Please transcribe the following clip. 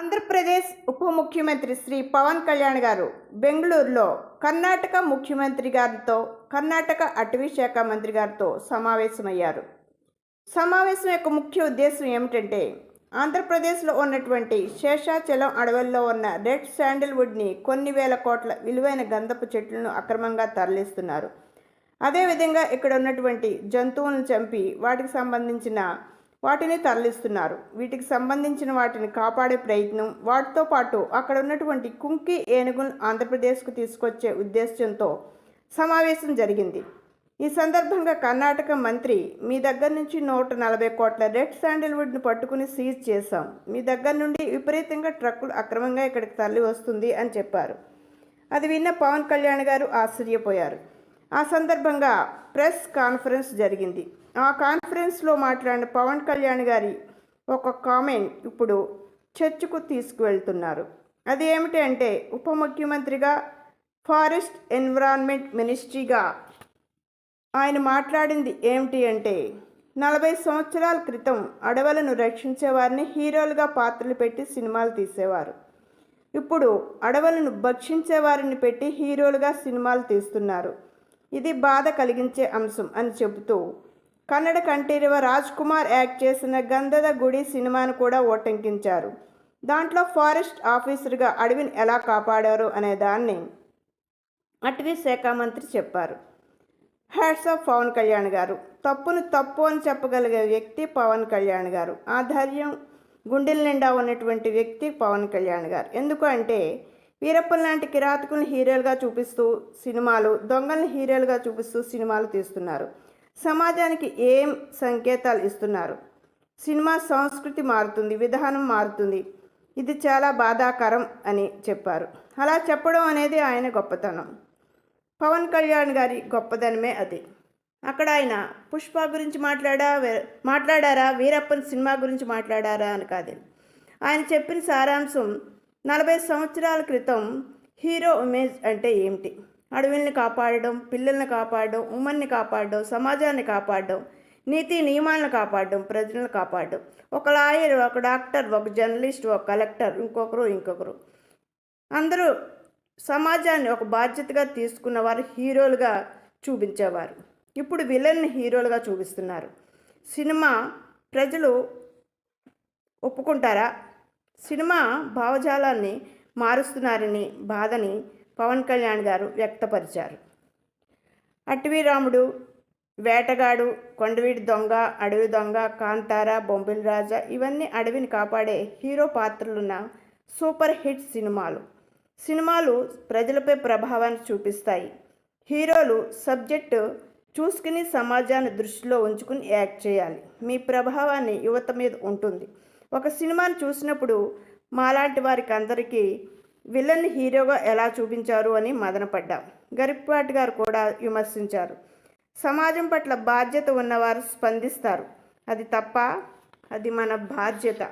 ఆంధ్రప్రదేశ్ ఉప ముఖ్యమంత్రి శ్రీ పవన్ కళ్యాణ్ గారు బెంగళూరులో కర్ణాటక ముఖ్యమంత్రి గారితో కర్ణాటక అటవీ శాఖ మంత్రి గారితో సమావేశమయ్యారు. సమావేశం యొక్క ముఖ్య ఉద్దేశం ఏమిటంటే ఆంధ్రప్రదేశ్లో ఉన్నటువంటి శేషాచలం అడవుల్లో ఉన్న రెడ్ శాండిల్వుడ్ని కొన్ని వేల కోట్ల విలువైన గంధపు చెట్లను అక్రమంగా తరలిస్తున్నారు. అదేవిధంగా ఇక్కడ ఉన్నటువంటి జంతువులను చంపి వాటికి సంబంధించిన వాటిని తరలిస్తున్నారు. వీటికి సంబంధించిన వాటిని కాపాడే ప్రయత్నం వాటితో పాటు అక్కడ ఉన్నటువంటి కుంకి ఏనుగును ఆంధ్రప్రదేశ్కు తీసుకొచ్చే ఉద్దేశంతో సమావేశం జరిగింది. ఈ సందర్భంగా కర్ణాటక మంత్రి మీ దగ్గర నుంచి నూట నలభై కోట్ల రెడ్ శాండిల్వుడ్ను పట్టుకుని సీజ్ చేశాం. మీ దగ్గర నుండి విపరీతంగా ట్రక్కులు అక్రమంగా ఇక్కడికి తరలి వస్తుంది అని చెప్పారు. అది విన్న పవన్ కళ్యాణ్ గారు ఆశ్చర్యపోయారు. ఆ సందర్భంగా ప్రెస్ కాన్ఫరెన్స్ జరిగింది. ఆ కాన్ఫరెన్స్లో మాట్లాడిన పవన్ కళ్యాణ్ గారి ఒక కామెంట్ ఇప్పుడు చర్చకు తీసుకువెళ్తున్నారు. అది ఏమిటి అంటే ఉప ముఖ్యమంత్రిగా ఫారెస్ట్ ఎన్విరాన్మెంట్ మినిస్ట్రీగా ఆయన మాట్లాడింది ఏమిటి అంటే నలభై సంవత్సరాల క్రితం అడవులను రక్షించేవారిని హీరోలుగా పాత్రలు పెట్టి సినిమాలు తీసేవారు. ఇప్పుడు అడవులను భక్షించే వారిని పెట్టి హీరోలుగా సినిమాలు తీస్తున్నారు. ఇది బాధ కలిగించే అంశం అని చెబుతూ కన్నడ కంఠీరవ రాజ్ కుమార్ యాక్ట్ చేసిన గంధద గుడి సినిమాను కూడా ఓటంకించారు. దాంట్లో ఫారెస్ట్ ఆఫీసర్గా అడవిని ఎలా కాపాడారు అనే దాన్ని అటవీ శాఖ మంత్రి చెప్పారు. హ్యాట్స్ ఆఫ్ పవన్ కళ్యాణ్ గారు తప్పును తప్పు అని చెప్పగలిగే వ్యక్తి పవన్ కళ్యాణ్ గారు ఆ ధైర్యం గుండెల నిండా ఉన్నటువంటి వ్యక్తి పవన్ కళ్యాణ్ గారు. ఎందుకంటే వీరప్పన్ లాంటి కిరాతకులను హీరోలుగా చూపిస్తూ సినిమాలు దొంగల్ని హీరోలుగా చూపిస్తూ సినిమాలు తీస్తున్నారు. సమాజానికి ఏం సంకేతాలు ఇస్తున్నారు? సినిమా సంస్కృతి మారుతుంది విధానం మారుతుంది. ఇది చాలా బాధాకరం అని చెప్పారు. అలా చెప్పడం అనేది ఆయన గొప్పతనం. పవన్ కళ్యాణ్ గారి గొప్పదనమే అది. అక్కడ ఆయన పుష్ప గురించి మాట్లాడా మాట్లాడారా? వీరప్పన్ సినిమా గురించి మాట్లాడారా అని కాదు. ఆయన చెప్పిన సారాంశం నలభై సంవత్సరాల క్రితం హీరో ఇమేజ్ అంటే ఏమిటి? అడవుల్ని కాపాడడం పిల్లల్ని కాపాడడం ఉమ్మన్ని కాపాడడం సమాజాన్ని కాపాడడం నీతి నియమాలను కాపాడడం ప్రజలను కాపాడడం. ఒక లాయర్ ఒక డాక్టర్ ఒక జర్నలిస్ట్ ఒక కలెక్టర్ ఇంకొకరు ఇంకొకరు. అందరూ సమాజాన్ని ఒక బాధ్యతగా తీసుకున్న వారు హీరోలుగా చూపించేవారు. ఇప్పుడు విలన్ని హీరోలుగా చూపిస్తున్నారు. సినిమా ప్రజలు ఒప్పుకుంటారా? సినిమా భావజాలాన్ని మారుస్తున్నారని బాధని పవన్ కళ్యాణ్ గారు వ్యక్తపరిచారు. అటవీ రాముడు వేటగాడు కొండవీడి దొంగ అడవి దొంగ కాంతార బొంబిల్ రాజా ఇవన్నీ అడవిని కాపాడే హీరో పాత్రలున్న సూపర్ హిట్ సినిమాలు. సినిమాలు ప్రజలపై ప్రభావాన్ని చూపిస్తాయి. హీరోలు సబ్జెక్టు చూసుకుని సమాజాన్ని దృష్టిలో ఉంచుకుని యాక్ట్ చేయాలి. మీ ప్రభావాన్ని యువత మీద ఉంటుంది. ఒక సినిమాను చూసినప్పుడు మాలాంటి వారికి అందరికీ విలన్ హీరోగా ఎలా చూపించారు అని మదనపడ్డాం. గరిపాటి గారు కూడా విమర్శించారు. సమాజం పట్ల బాధ్యత ఉన్నవారు స్పందిస్తారు. అది తప్ప అది మన బాధ్యత.